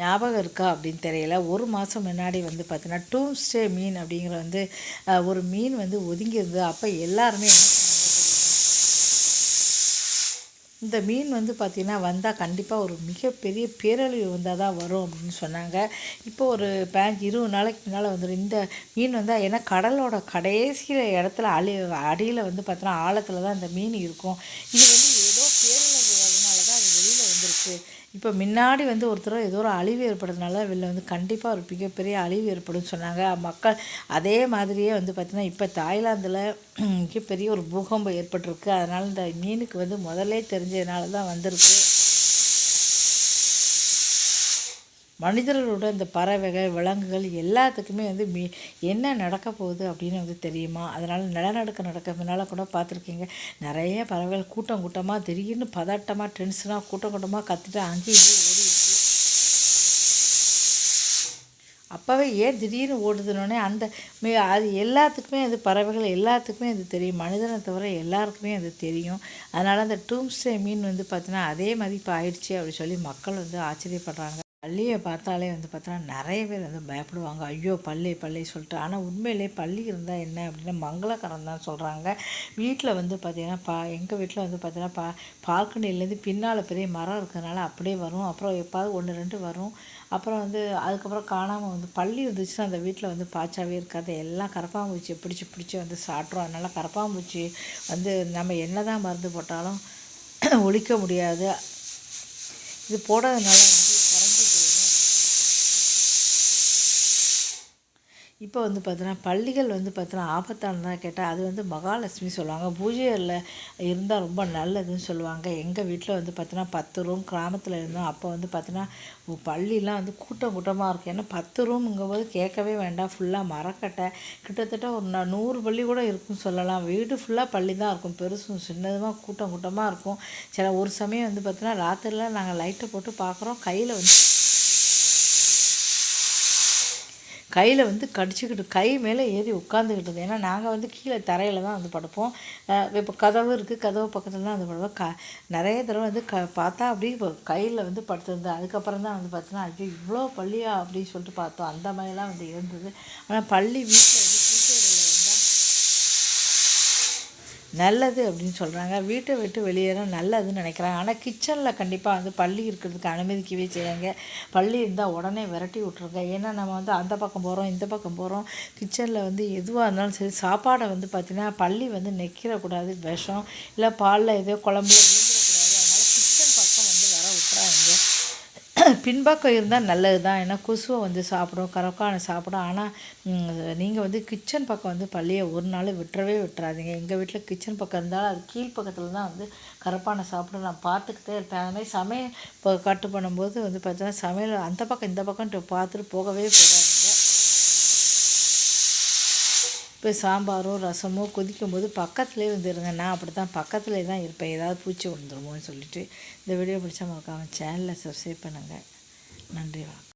ஞாபகம் இருக்கா அப்படின்னு தெரியல. ஒரு மாதம் முன்னாடி வந்து பார்த்தீங்கன்னா டூம்ஸ்டே மீன் அப்படிங்கிற வந்து ஒரு மீன் வந்து ஒதுங்கியிருந்தது. அப்போ எல்லாருமே இந்த மீன் வந்து பார்த்திங்கன்னா வந்தால் கண்டிப்பாக ஒரு மிகப்பெரிய பேரழிவு வந்தால் தான் வரும் அப்படின்னு சொன்னாங்க. இப்போ ஒரு பேங்க் இருபது நாளைக்கு முன்னால் வந்துடும் இந்த மீன் வந்தால் ஏன்னா கடலோட கடைசியில் இடத்துல அழி அடியில் வந்து பார்த்தோன்னா ஆழத்தில் தான் இந்த மீன் இருக்கும். இது வந்து ஏதோ பேரழிவு அதனால தான் அது வெளியில் வந்திருக்கு. இப்போ முன்னாடி வந்து ஒருத்தர் ஏதோ ஒரு அழிவு ஏற்படுறதுனால வெளில வந்து கண்டிப்பாக ஒரு மிகப்பெரிய அழிவு ஏற்படும் சொன்னாங்க. மக்கள் அதே மாதிரியே வந்து பார்த்திங்கன்னா இப்போ தாய்லாந்தில் மிகப்பெரிய ஒரு பூகம்பம் ஏற்பட்டிருக்கு. அதனால் இந்த மீனுக்கு வந்து முதல்ல தெரிஞ்சதுனால தான் வந்திருக்கு. மனிதர்களோட இந்த பறவைகள் விலங்குகள் எல்லாத்துக்குமே வந்து மீ என்ன நடக்க போகுது அப்படின்னு வந்து தெரியுமா? அதனால் நிலநடுக்கம் நடக்க முன்னால் கூட பார்த்துருக்கீங்க. நிறைய பறவைகள் கூட்டம் கூட்டமாக திடீர்னு பதட்டமாக டென்ஷனாக கூட்டம் கூட்டமாக கற்றுட்டு அங்கேயும் ஓடி அப்போவே ஏன் திடீர்னு ஓடுதுனோடனே அந்த மிக அது எல்லாத்துக்குமே அது பறவைகள் எல்லாத்துக்குமே அது தெரியும். மனிதனை தவிர எல்லாருக்குமே அது தெரியும். அதனால் அந்த டூம்ஸ்டே மீன் வந்து பார்த்தீங்கன்னா அதே மதிப்பு ஆயிடுச்சு அப்படி சொல்லி மக்கள் வந்து ஆச்சரியப்படுறாங்க. பள்ளியை பார்த்தாலே வந்து பார்த்தோன்னா நிறைய பேர் வந்து பயப்படுவாங்க. ஐயோ பள்ளி பள்ளி சொல்லிட்டு. ஆனால் உண்மையிலே பள்ளி இருந்தால் என்ன அப்படின்னா மங்களகரம் தான் சொல்கிறாங்க வீட்டில் வந்து பார்த்திங்கன்னா பா எங்கள் வீட்டில் வந்து பார்த்திங்கன்னா பா பால்கனிலேருந்து பின்னால் பெரிய மரம் இருக்கிறதுனால அப்படியே வரும். அப்புறம் எப்பாவது ஒன்று ரெண்டு வரும். அப்புறம் வந்து அதுக்கப்புறம் காணாமல் வந்து பள்ளி இருந்துச்சுன்னா அந்த வீட்டில் வந்து பாய்ச்சாவே இருக்காது. எல்லாம் கரப்பாம்பூச்சி பிடிச்சி பிடிச்சி வந்து சாப்பிட்றோம் அதனால் கரப்பாம்பூச்சி வந்து நம்ம என்ன தான் மருந்து போட்டாலும் ஒழிக்க முடியாது. இது போடுறதுனால வந்து இப்போ வந்து பார்த்தோன்னா பள்ளிகள் வந்து பார்த்தோன்னா ஆபத்தானதாக கேட்டால் அது வந்து மகாலட்சுமி சொல்லுவாங்க. பூஜையில் இருந்தால் ரொம்ப நல்லதுன்னு சொல்லுவாங்க. எங்கள் வீட்டில் வந்து பார்த்தோன்னா பத்து ரூம் கிராமத்தில் இருந்தோம். அப்போ வந்து பார்த்தோன்னா பள்ளிலாம் வந்து கூட்டம் கூட்டமாக இருக்கும். ஏன்னா பத்து ரூமுங்கும்போது கேட்கவே வேண்டாம். ஃபுல்லாக மரக்கட்டை. கிட்டத்தட்ட ஒரு நூறு பள்ளி கூட இருக்கும்னு சொல்லலாம். வீடு ஃபுல்லாக பள்ளி தான் இருக்கும். பெருசும் சின்னதுமாக கூட்டம் கூட்டமாக இருக்கும். சில ஒரு சமயம் வந்து பார்த்தோன்னா ராத்திரிலாம் நாங்கள் லைட்டை போட்டு பார்க்குறோம். கையில் வந்து கையில் வந்து கடிச்சிக்கிட்டு கை மேலே ஏறி உட்காந்துக்கிட்டது ஏன்னா நாங்கள் வந்து கீழே தரையில் தான் வந்து படுப்போம். இப்போ கதவு இருக்குது கதவு பக்கத்தில் தான் வந்து படுவோம் க நிறைய தடவை வந்து க பார்த்தா அப்படியே இப்போ கையில் வந்து படுத்திருந்தேன். அதுக்கப்புறம் தான் வந்து பார்த்தோன்னா ஐயோ இவ்வளோ பள்ளியா அப்படின்னு சொல்லிட்டு பார்த்தோம். அந்த மாதிரிலாம் வந்து இருந்தது. ஆனால் பள்ளி வீட்டில் நல்லது அப்படின்னு சொல்கிறாங்க வீட்டை விட்டு வெளியேற நல்லதுன்னு நினைக்கிறாங்க. ஆனால் கிச்சனில் கண்டிப்பாக வந்து பள்ளி இருக்கிறதுக்கு அனுமதிக்கவே செய்யுங்க பள்ளி இருந்தால் உடனே விரட்டி விட்ருங்க ஏன்னா நம்ம வந்து அந்த பக்கம் போகிறோம் இந்த பக்கம் போகிறோம் கிச்சனில் வந்து எதுவாக இருந்தாலும் சரி சாப்பாடை வந்து பார்த்திங்கன்னா பள்ளி வந்து நெக்கிடக்கூடாது விஷம் இல்லை பாலில் ஏதோ குழம்புல பின்பக்கம் இருந்தால் நல்லது தான் ஏன்னா கொசுவை வந்து சாப்பிடும் கரக்கானை சாப்பிடும். ஆனால் நீங்கள் வந்து கிச்சன் பக்கம் வந்து பள்ளியை ஒரு நாள் விட்டுறவே விட்டுறாதீங்க. எங்கள் வீட்டில் கிச்சன் பக்கம் இருந்தாலும் அது கீழ் பக்கத்தில் தான் வந்து கரப்பானை சாப்பிடும். நான் பார்த்துக்கிட்டே இருப்பேன். அது மாதிரி சமையல் இப்போ கட்டு பண்ணும்போது வந்து பார்த்தீங்கன்னா சமையல் அந்த பக்கம் இந்த பக்கம் பார்த்துட்டு போகவே போகாது இப்போ சாம்பாரோ ரசமோ கொதிக்கும் போது பக்கத்துலேயே வந்துடுங்க நான் அப்படி தான் பக்கத்துலேயே தான் இருப்பேன். ஏதாவது பூச்சி விழுந்துருமோன்னு சொல்லிட்டு இந்த வீடியோ பிடிச்சா மறக்காமல் சேனலை சப்ஸ்கிரைப் பண்ணுங்கள் நன்றி வணக்கம்.